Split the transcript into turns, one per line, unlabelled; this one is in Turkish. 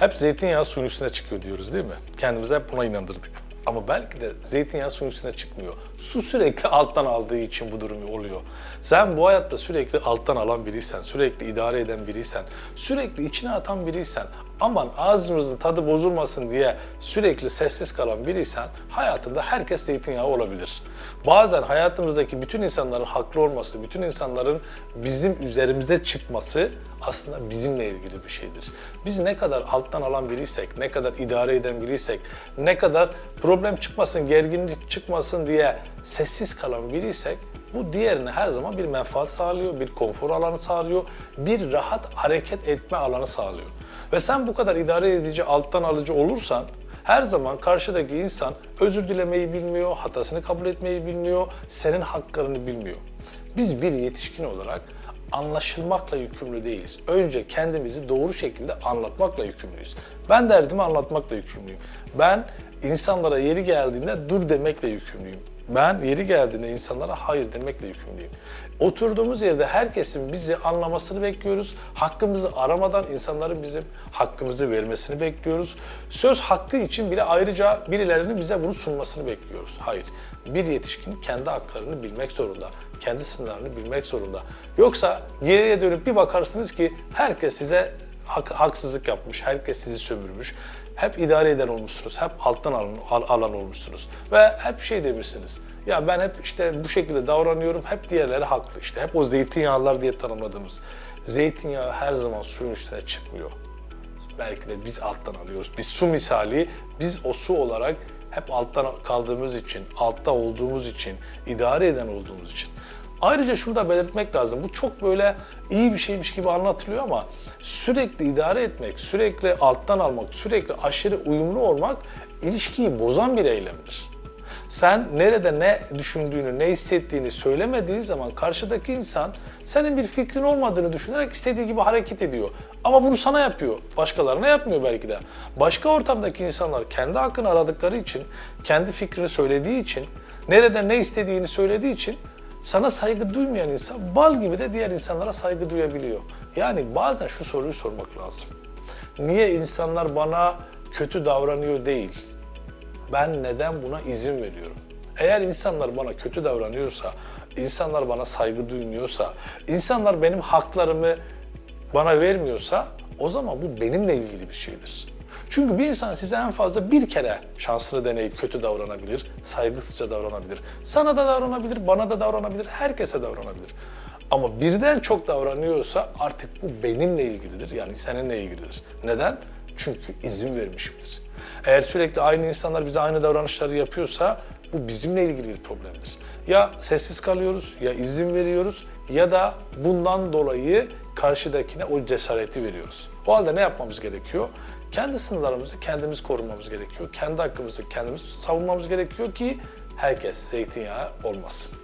Hep zeytinyağı suyun üstüne çıkıyor diyoruz değil mi? Kendimizi hep buna inandırdık. Ama belki de zeytinyağı suyun üstüne çıkmıyor. Su sürekli alttan aldığı için bu durum oluyor. Sen bu hayatta sürekli alttan alan biriysen, sürekli idare eden biriysen, sürekli içine atan biriysen, aman ağzımızın tadı bozulmasın diye sürekli sessiz kalan biriysen hayatında herkes zeytinyağı olabilir. Bazen hayatımızdaki bütün insanların haklı olması, bütün insanların bizim üzerimize çıkması aslında bizimle ilgili bir şeydir. Biz ne kadar alttan alan biriysek, ne kadar idare eden biriysek, ne kadar problem çıkmasın, gerginlik çıkmasın diye sessiz kalan biriysek bu diğerine her zaman bir menfaat sağlıyor, bir konfor alanı sağlıyor, bir rahat hareket etme alanı sağlıyor. Ve sen bu kadar idare edici, alttan alıcı olursan her zaman karşıdaki insan özür dilemeyi bilmiyor, hatasını kabul etmeyi bilmiyor, senin haklarını bilmiyor. Biz bir yetişkin olarak anlaşılmakla yükümlü değiliz. Önce kendimizi doğru şekilde anlatmakla yükümlüyüz. Ben derdimi anlatmakla yükümlüyüm. Ben insanlara yeri geldiğinde dur demekle yükümlüyüm. Ben yeri geldiğinde insanlara hayır demekle yükümlüyüm. Oturduğumuz yerde herkesin bizi anlamasını bekliyoruz. Hakkımızı aramadan insanların bizim hakkımızı vermesini bekliyoruz. Söz hakkı için bile ayrıca birilerinin bize bunu sunmasını bekliyoruz. Hayır. Bir yetişkin kendi haklarını bilmek zorunda. Kendi sınırlarını bilmek zorunda. Yoksa geriye dönüp bir bakarsınız ki herkes size hak- haksızlık yapmış, herkes sizi sömürmüş. Hep idare eden olmuşsunuz, hep alttan alan, al- alan olmuşsunuz. Ve hep şey demişsiniz, ya ben hep işte bu şekilde davranıyorum, hep diğerleri haklı. İşte hep o zeytinyağlılar diye tanımladığımız. Zeytinyağı her zaman suyun üstüne çıkmıyor. Belki de biz alttan alıyoruz. Biz su misali, biz o su olarak hep alttan kaldığımız için, altta olduğumuz için, idare eden olduğumuz için. Ayrıca şunu da belirtmek lazım. Bu çok böyle iyi bir şeymiş gibi anlatılıyor ama sürekli idare etmek, sürekli alttan almak, sürekli aşırı uyumlu olmak ilişkiyi bozan bir eylemdir. Sen nerede ne düşündüğünü, ne hissettiğini söylemediğin zaman karşıdaki insan senin bir fikrin olmadığını düşünerek istediği gibi hareket ediyor. Ama bunu sana yapıyor. Başkalarına yapmıyor belki de. Başka ortamdaki insanlar kendi hakkını aradıkları için, kendi fikrini söylediği için, nerede ne istediğini söylediği için sana saygı duymayan insan bal gibi de diğer insanlara saygı duyabiliyor. Yani bazen şu soruyu sormak lazım. Niye insanlar bana kötü davranıyor değil? ben neden buna izin veriyorum? Eğer insanlar bana kötü davranıyorsa, insanlar bana saygı duymuyorsa, insanlar benim haklarımı bana vermiyorsa o zaman bu benimle ilgili bir şeydir. Çünkü bir insan size en fazla bir kere şansını deneyip kötü davranabilir, saygısızca davranabilir. Sana da davranabilir, bana da davranabilir, herkese davranabilir. Ama birden çok davranıyorsa artık bu benimle ilgilidir. Yani seninle ilgilidir. Neden? Çünkü izin vermişimdir. Eğer sürekli aynı insanlar bize aynı davranışları yapıyorsa bu bizimle ilgili bir problemdir. Ya sessiz kalıyoruz, ya izin veriyoruz ya da bundan dolayı karşıdakine o cesareti veriyoruz. O halde ne yapmamız gerekiyor? Kendi sınırlarımızı kendimiz korumamız gerekiyor. Kendi hakkımızı kendimiz savunmamız gerekiyor ki herkes zeytinyağı olmasın.